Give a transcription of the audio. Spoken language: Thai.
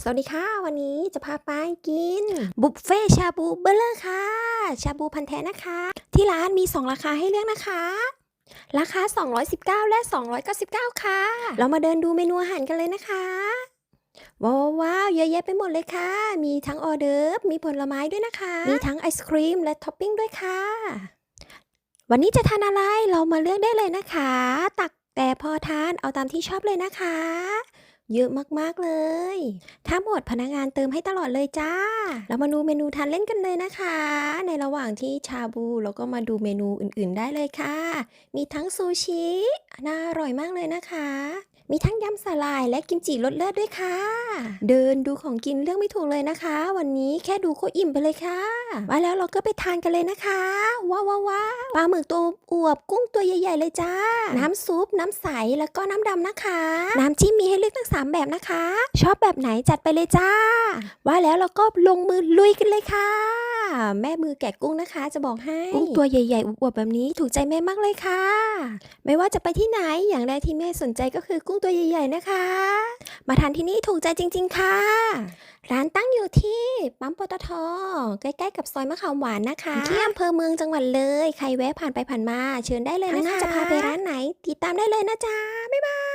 สวัสดีค่ะ วันนี้จะพาไปกิน บุฟเฟ่ชาบูเบลเลอร์ค่ะ ชาบูพันธ์แท้นะคะ ที่ร้านมี 2 ราคาให้เลือกนะคะ ราคา 219 และ 299 ค่ะ เรามาเดินดูเมนูอาหารกันเลยนะคะว้าววาวเยอะแยะไปหมดเลยค่ะ มีทั้งออเดิร์ฟมีผลไม้ด้วยนะคะ มีทั้งไอศครีมและท็อปปิ้งด้วยค่ะ วันนี้จะทานอะไรเรามาเลือกได้เลยนะคะ ตักแต่พอทานเอาตามที่ชอบเลยนะคะ เยอะมาก ๆ เลย ถ้าหมดพนักงานเติมให้ตลอดเลยจ้า เรามาดูเมนูทานเล่นกันเลยนะคะ ในระหว่างที่ชาบูเราก็มาดูเมนูอื่น ๆ ได้เลยค่ะ มีทั้งซูชิ น่าอร่อยมากเลยนะคะ มีทั้งยำสาลายและกิมจิรสเลิศด้วยค่ะ เดินดูของกินเลือกไม่ถูกเลยนะคะ วันนี้แค่ดูก็อิ่มไปเลยค่ะว่าแล้วเราก็ไปทานกันเลยนะคะ ว้าวว้าวปลาหมึกตัวอวบกุ้งตัวใหญ่ ๆ เลยจ้า น้ำซุป น้ำใสแล้วก็น้ำดำนะคะ น้ำจิ้มมีให้เลือกทั้งสามแบบนะคะ ชอบแบบไหนจัดไปเลยจ้า ว่าแล้วเราก็ลงมือลุยกันเลยค่ะ ค่ะ แม่มือแกะกุ้งนะคะ จะบอกให้กุ้งตัวใหญ่ๆอวบๆแบบนี้ถูกใจแม่มากเลยค่ะ ไม่ว่าจะไปที่ไหนอย่างแรกที่แม่สนใจก็คือกุ้งตัวใหญ่ ๆนะคะ มาทานที่นี่ถูกใจจริง ๆ ค่ะ ร้านตั้งอยู่ที่ปั๊มปตทใกล้ๆกับซอยมะขามหวานนะคะที่อำเภอเมืองจังหวัดเลย ใครแวะผ่านไปผ่านมา เชิญได้เลยนะคะจะพาไปร้านไหนติดตามได้เลยนะจ๊ะบ๊ายบาย